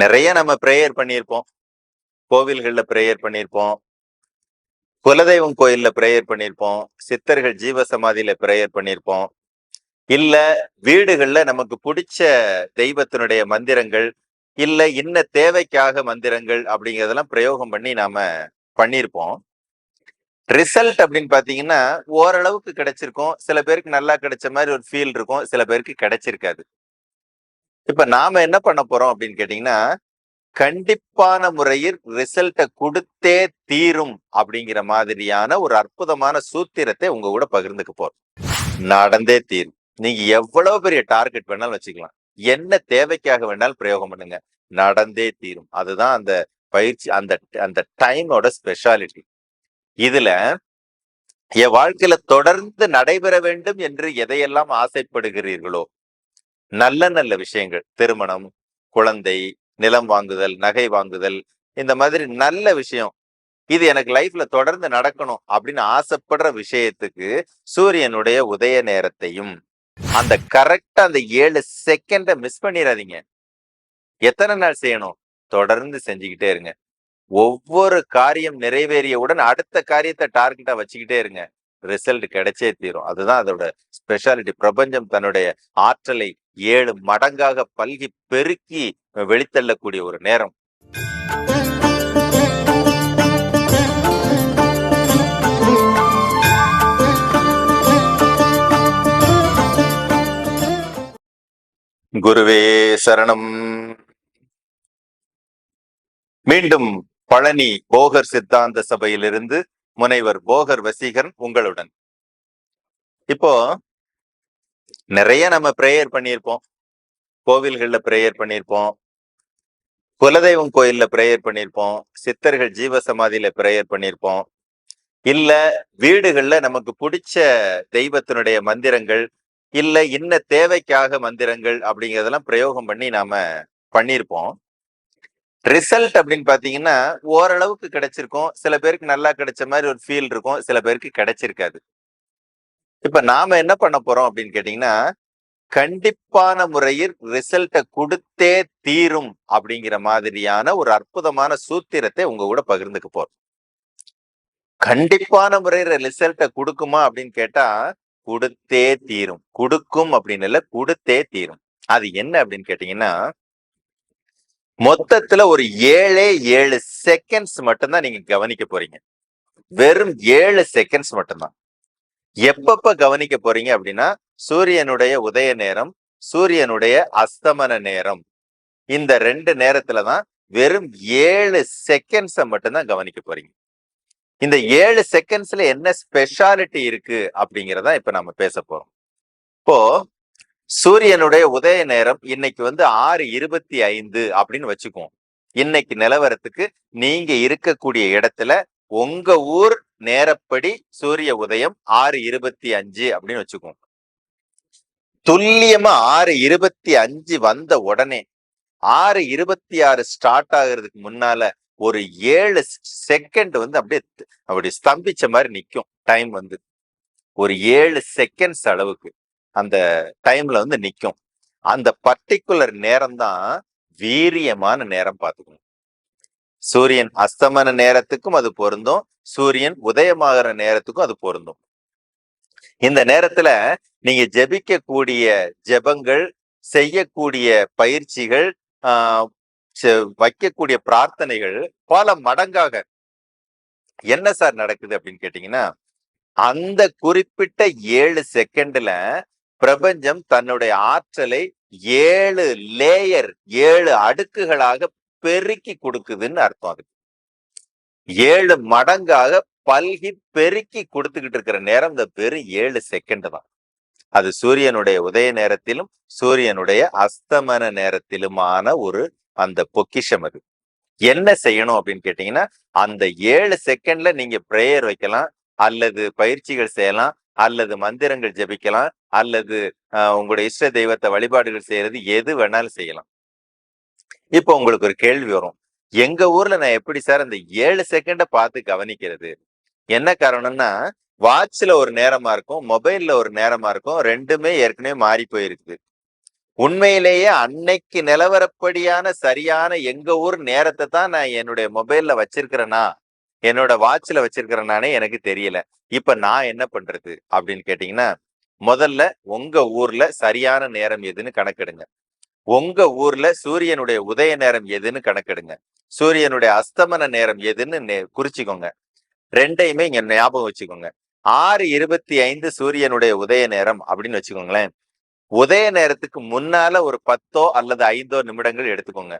நிறைய நம்ம ப்ரேயர் பண்ணியிருப்போம். கோவில்கள்ல ப்ரேயர் பண்ணியிருப்போம். குலதெய்வம் கோயில்ல ப்ரேயர் பண்ணியிருப்போம். சித்தர்கள் ஜீவ சமாதியில ப்ரேயர் பண்ணியிருப்போம். இல்ல வீடுகள்ல நமக்கு பிடிச்ச தெய்வத்தினுடைய மந்திரங்கள் இல்ல இன்ன தேவைக்காக மந்திரங்கள் அப்படிங்கிறதெல்லாம் பிரயோகம் பண்ணி நாம பண்ணியிருப்போம். ரிசல்ட் அப்படின்னு பாத்தீங்கன்னா ஓரளவுக்கு கிடைச்சிருக்கும். சில பேருக்கு நல்லா கிடைச்ச மாதிரி ஒரு ஃபீல் இருக்கும். சில பேருக்கு கிடைச்சிருக்காது. இப்ப நாம என்ன பண்ண போறோம் அப்படின்னு கேட்டீங்கன்னா கண்டிப்பான முறையில் ரிசல்ட்டை கொடுத்தே தீரும் அப்படிங்கிற மாதிரியான ஒரு அற்புதமான சூத்திரத்தை உங்க கூட பகிர்ந்துக்க போறோம். நடந்தே தீரும். நீங்க எவ்வளவு பெரிய டார்கெட் வேணாலும் வச்சுக்கலாம். என்ன தேவைக்காக வேணாலும் பிரயோகம் பண்ணுங்க. நடந்தே தீரும். அதுதான் அந்த பயிற்சி அந்த அந்த டைமோட ஸ்பெஷாலிட்டி. இதுல என் வாழ்க்கையில தொடர்ந்து நடைபெற வேண்டும் என்று எதையெல்லாம் ஆசைப்படுகிறீர்களோ நல்ல நல்ல விஷயங்கள். திருமணம் குழந்தை நிலம் வாங்குதல் நகை வாங்குதல் இந்த மாதிரி நல்ல விஷயம். இது எனக்கு லைஃப்ல தொடர்ந்து நடக்கணும் அப்படின்னு ஆசைப்படுற விஷயத்துக்கு சூரியனுடைய உதய நேரத்தையும் அந்த கரெக்டா அந்த ஏழு செகண்ட மிஸ் பண்ணிடாதீங்க எத்தனை நாள் செய்யணும்? தொடர்ந்து செஞ்சுக்கிட்டே இருங்க. ஒவ்வொரு காரியம் நிறைவேறியவுடன் அடுத்த காரியத்தை டார்கெட்டா வச்சுக்கிட்டே இருங்க. ரிசல்ட் கிடைச்சே தீரும். அதுதான் அதோட ஸ்பெஷாலிட்டி. பிரபஞ்சம் தன்னுடைய ஆற்றலை ஏழு மடங்காக பல்கி பெருக்கி வெளித்தள்ளக்கூடிய ஒரு நேரம். குருவே சரணம். மீண்டும் பழனி போகர் சித்தாந்த சபையிலிருந்து முனைவர் போகர் வசீகரன் உங்களுடன். இப்போ நிறைய நம்ம ப்ரேயர் பண்ணியிருப்போம். கோவில்கள்ல ப்ரேயர் பண்ணியிருப்போம். குலதெய்வம் கோயில்ல ப்ரேயர் பண்ணியிருப்போம். சித்தர்கள் ஜீவ சமாதியில ப்ரேயர் பண்ணியிருப்போம். இல்ல வீடுகள்ல நமக்கு பிடிச்ச தெய்வத்தினுடைய மந்திரங்கள் இல்ல இன்ன தேவைக்காக மந்திரங்கள் அப்படிங்கறதெல்லாம் பிரயோகம் பண்ணி நாம பண்ணியிருப்போம். ரிசல்ட் அப்படின்னு பாத்தீங்கன்னா ஓரளவுக்கு கிடைச்சிருக்கும். சில பேருக்கு நல்லா கிடைச்ச மாதிரி ஒரு ஃபீல் இருக்கும். சில பேருக்கு கிடைச்சிருக்காது. இப்ப நாம என்ன பண்ண போறோம் அப்படின்னு கேட்டீங்கன்னா கண்டிப்பான முறையில் ரிசல்ட்டை கொடுத்தே தீரும் அப்படிங்கிற மாதிரியான ஒரு அற்புதமான சூத்திரத்தை உங்க கூட பகிர்ந்துக்க போறோம். கண்டிப்பான முறையில ரிசல்ட்டை கொடுக்குமா அப்படின்னு கேட்டா கொடுத்தே தீரும். கொடுக்கும் அப்படின்னு இல்ல கொடுத்தே தீரும். அது என்ன அப்படின்னு கேட்டீங்கன்னா மொத்தத்துல ஒரு ஏழே ஏழு செகண்ட்ஸ் மட்டும்தான் நீங்க கவனிக்க போறீங்க. வெறும் ஏழு செகண்ட்ஸ் மட்டும்தான். எப்பப்ப கவனிக்க போறீங்க அப்படின்னா சூரியனுடைய உதய நேரம் சூரியனுடைய அஸ்தமன நேரம். இந்த ரெண்டு நேரத்துல தான் வெறும் ஏழு செகண்ட்ஸை மட்டும்தான் கவனிக்க போறீங்க. இந்த ஏழு செகண்ட்ஸ்ல என்ன ஸ்பெஷாலிட்டி இருக்கு அப்படிங்கிறதா இப்ப நம்ம பேச போறோம். இப்போ சூரியனுடைய உதய நேரம் இன்னைக்கு வந்து ஆறு இருபத்தி ஐந்து அப்படின்னு வச்சுக்குவோம். இன்னைக்கு நிலவரத்துக்கு நீங்க இருக்கக்கூடிய இடத்துல உங்க ஊர் நேரப்படி சூரிய உதயம் ஆறு இருபத்தி அஞ்சு அப்படின்னு வச்சுக்கோங்க. துல்லியமா ஆறு இருபத்தி அஞ்சு வந்த உடனே ஆறு இருபத்தி ஆறு ஸ்டார்ட் ஆகுறதுக்கு முன்னால ஒரு ஏழு செகண்ட் வந்து அப்படியே அப்படி ஸ்தம்பிச்ச மாதிரி நிக்கும். டைம் வந்து. ஒரு ஏழு செகண்ட்ஸ் அளவுக்கு அந்த டைம்ல வந்து நிக்கும். அந்த பர்டிகுலர் நேரம் தான் வீரியமான நேரம் பார்த்துக்கணும். சூரியன் அஸ்தமன நேரத்துக்கும் அது பொருந்தும் சூரியன் உதயமாகிற நேரத்துக்கும் அது பொருந்தும். இந்த நேரத்துல நீங்க ஜெபிக்கக்கூடிய ஜெபங்கள் செய்யக்கூடிய பயிற்சிகள் ஆஹ் வைக்கக்கூடிய பிரார்த்தனைகள் பல மடங்காக என்ன சார் நடக்குது அப்படின்னு கேட்டீங்கன்னா அந்த குறிப்பிட்ட ஏழு செகண்ட்ல பிரபஞ்சம் தன்னுடைய ஆற்றலை ஏழு லேயர் ஏழு அடுக்குகளாக பெருக்கி கொடுக்குதுன்னு அர்த்தம் அதுக்கு ஏழு மடங்காக பல்கி பெருக்கி கொடுத்துக்கிட்டு இருக்கிற நேரம் இந்த பெரு ஏழு செகண்ட் தான். அது சூரியனுடைய உதய நேரத்திலும் சூரியனுடைய அஸ்தமன நேரத்திலுமான ஒரு அந்த பொக்கிஷம் அது. என்ன செய்யணும் அப்படின்னு கேட்டீங்கன்னா அந்த ஏழு செகண்ட்ல நீங்க பிரேயர் வைக்கலாம் அல்லது பயிற்சிகள் செய்யலாம் அல்லது மந்திரங்கள் ஜபிக்கலாம் அல்லது உங்களுடைய இஷ்ட தெய்வத்தை வழிபாடுகள் செய்யறது எது வேணாலும் செய்யலாம். இப்போ உங்களுக்கு ஒரு கேள்வி வரும். எங்க ஊர்ல நான் எப்படி சார் அந்த ஏழு செகண்ட பார்த்து கவனிக்கிறது? என்ன காரணம்னா வாட்ச்ல ஒரு நேரமா இருக்கும் மொபைல்ல ஒரு நேரமா இருக்கும் ரெண்டுமே ஏற்கனவே மாறி போயிருக்குது. உண்மையிலேயே அன்னைக்கு நிலவரப்படியான சரியான எங்க ஊர் நேரத்தை தான் நான் என்னுடைய மொபைல்ல வச்சிருக்கிறேனா? என்னோட வாட்ச்ல வச்சிருக்கிறேனானே எனக்கு தெரியல. இப்ப நான் என்ன பண்றது? அப்படின்னு கேட்டீங்கன்னா முதல்ல உங்க ஊர்ல சரியான நேரம் எதுன்னு கணக்கெடுங்க. உங்க ஊர்ல சூரியனுடைய உதய நேரம் எதுன்னு கணக்கெடுங்க. சூரியனுடைய அஸ்தமன நேரம் எதுன்னு குறிச்சிக்கோங்க குறிச்சுக்கோங்க. ரெண்டையுமே இங்க ஞாபகம் வச்சுக்கோங்க. ஆறு இருபத்தி ஐந்து சூரியனுடைய உதய நேரம் அப்படின்னு வச்சுக்கோங்களேன். உதய நேரத்துக்கு முன்னால ஒரு பத்தோ அல்லது ஐந்தோ நிமிடங்கள் எடுத்துக்கோங்க.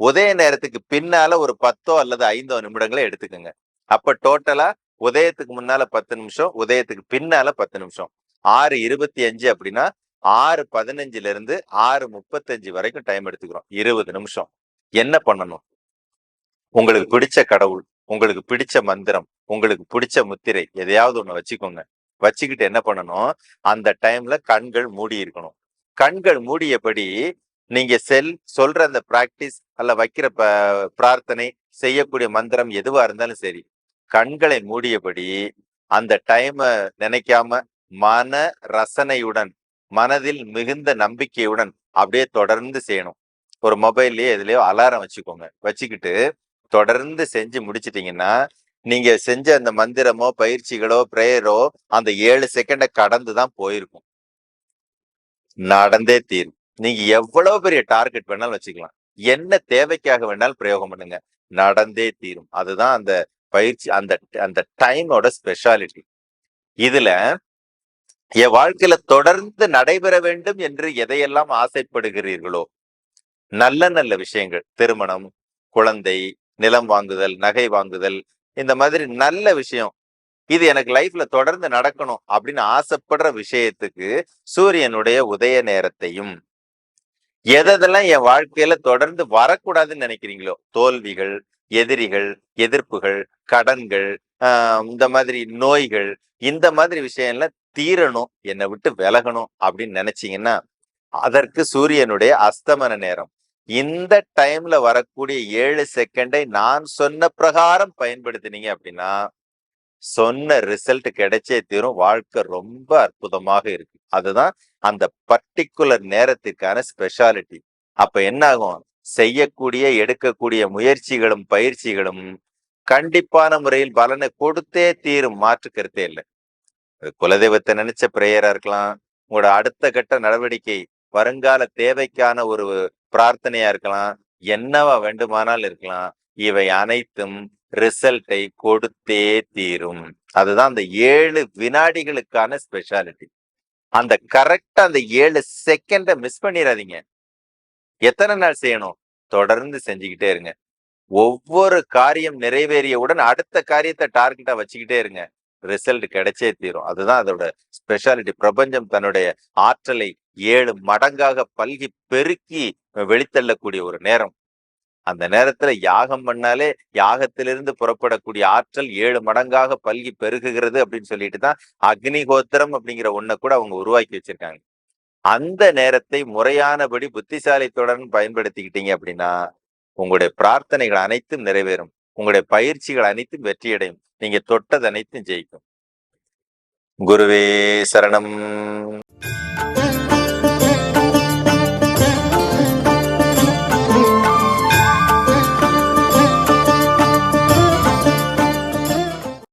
உதய நேரத்துக்கு பின்னால ஒரு பத்தோ அல்லது ஐந்தோ நிமிடங்களை எடுத்துக்கோங்க. அப்ப டோட்டலா உதயத்துக்கு முன்னால பத்து நிமிஷம் உதயத்துக்கு பின்னால பத்து நிமிஷம். ஆறு இருபத்தி அஞ்சு அப்படின்னா ஆறு பதினஞ்சுல இருந்து ஆறு முப்பத்தஞ்சு வரைக்கும் டைம் எடுத்துக்கிறோம். இருபது நிமிஷம். என்ன பண்ணணும்? உங்களுக்கு பிடிச்ச கடவுள் உங்களுக்கு பிடிச்ச மந்திரம் உங்களுக்கு பிடிச்ச முத்திரை எதையாவது ஒண்ணு வச்சுக்கோங்க. வச்சுக்கிட்டு என்ன பண்ணணும்? அந்த டைம்ல கண்கள் மூடி இருக்கணும். கண்கள் மூடியபடி நீங்க செல் சொல்ற அந்த பிராக்டிஸ் அல்ல வைக்கிற ப- பிரார்த்தனை செய்யக்கூடிய மந்திரம் எதுவா இருந்தாலும் சரி கண்களை மூடியபடி அந்த டைமை நினைக்காம மன ரசனையுடன் மனதில் மிகுந்த நம்பிக்கையுடன் அப்படியே தொடர்ந்து செய்யணும். ஒரு மொபைல்லயே எதுலயோ அலாரம் வச்சுக்கோங்க. வச்சுக்கிட்டு தொடர்ந்து செஞ்சு முடிச்சிட்டீங்கன்னா நீங்க செஞ்ச அந்த மந்திரமோ பயிற்சிகளோ பிரேயரோ அந்த ஏழு செகண்டை கடந்து தான் போயிருக்கும். நடந்தே தீரும். நீங்க எவ்வளவு பெரிய டார்கெட் வேணாலும் வச்சுக்கலாம். என்ன தேவைக்காக வேணாலும் பிரயோகம் பண்ணுங்க. நடந்தே தீரும். அதுதான் அந்த பயிற்சி அந்த அந்த டைமோட ஸ்பெஷாலிட்டி இதுல என் வாழ்க்கையில தொடர்ந்து நடைபெற வேண்டும் என்று எதையெல்லாம் ஆசைப்படுகிறீர்களோ நல்ல நல்ல விஷயங்கள் திருமணம் குழந்தை நிலம் வாங்குதல் நகை வாங்குதல் இந்த மாதிரி நல்ல விஷயம் இது எனக்கு லைஃப்ல தொடர்ந்து நடக்கணும் அப்படின்னு ஆசைப்படுற விஷயத்துக்கு சூரியனுடைய உதய நேரத்தையும் எதெல்லாம் என் வாழ்க்கையில தொடர்ந்து வரக்கூடாதுன்னு நினைக்கிறீங்களோ தோல்விகள் எதிரிகள் எதிர்ப்புகள் கடன்கள் ஆஹ் இந்த மாதிரி நோய்கள் இந்த மாதிரி விஷயம்லாம் தீரணும் என்னை விட்டு விலகணும் அப்படின்னு நினைச்சீங்கன்னா அதற்கு சூரியனுடைய அஸ்தமன நேரம். இந்த டைம்ல வரக்கூடிய ஏழு செகண்டை நான் சொன்ன பிரகாரம் பயன்படுத்தினீங்க அப்படின்னா சொன்ன ரிசல்ட் கிடைச்சே தீரும். வாழ்க்கை ரொம்ப அற்புதமாக இருக்கு. அதுதான் அந்த பர்டிகுலர் நேரத்திற்கான ஸ்பெஷாலிட்டி அப்ப என்ன ஆகும் செய்யக்கூடிய எடுக்கக்கூடிய முயற்சிகளும் பயிற்சிகளும் கண்டிப்பான முறையில் பலனை கொடுத்தே தீரும். மாற்று கருத்தே இல்லை. குலதெய்வத்தை நினைச்ச பிரேயரா இருக்கலாம். உங்களோட அடுத்த கட்ட நடவடிக்கை வருங்கால தேவைக்கான ஒரு பிரார்த்தனையா இருக்கலாம். என்னவா வேண்டுமானால் இருக்கலாம். இவை அனைத்தும் ரிசல்ட்டை கொடுத்தே தீரும். அதுதான் அந்த ஏழு வினாடிகளுக்கான ஸ்பெஷாலிட்டி. அந்த கரெக்டா அந்த ஏழு செகண்ட மிஸ் பண்ணிடாதீங்க எத்தனை நாள் செய்யணும்? தொடர்ந்து செஞ்சுக்கிட்டே இருங்க. ஒவ்வொரு காரியம் நிறைவேறியவுடன் அடுத்த காரியத்தை டார்கெட்டா வச்சுக்கிட்டே இருங்க. ரிசல்ட் கிடைச்சே தீரும். அதுதான் அதோட ஸ்பெஷாலிட்டி பிரபஞ்சம் தன்னுடைய ஆற்றலை ஏழு மடங்காக பல்கி பெருக்கி வெளித்தள்ளக்கூடிய ஒரு நேரம். அந்த நேரத்துல யாகம் பண்ணாலே யாகத்திலிருந்து புறப்படக்கூடிய ஆற்றல் ஏழு மடங்காக பல்கி பெருகுகிறது அப்படின்னு சொல்லிட்டு தான் அக்னிகோத்திரம் அப்படிங்கிற ஒன்றை கூட அவங்க உருவாக்கி வச்சிருக்காங்க. அந்த நேரத்தை முறையானபடி புத்திசாலித்துடன் பயன்படுத்திக்கிட்டீங்க அப்படின்னா உங்களுடைய பிரார்த்தனைகள் அனைத்தும் நிறைவேறும். உங்களுடைய பயிற்சிகள் அனைத்தும் வெற்றியடையும். நீங்க தொட்டது அனைத்தும் ஜெயிக்கும். குருவே சரணம்.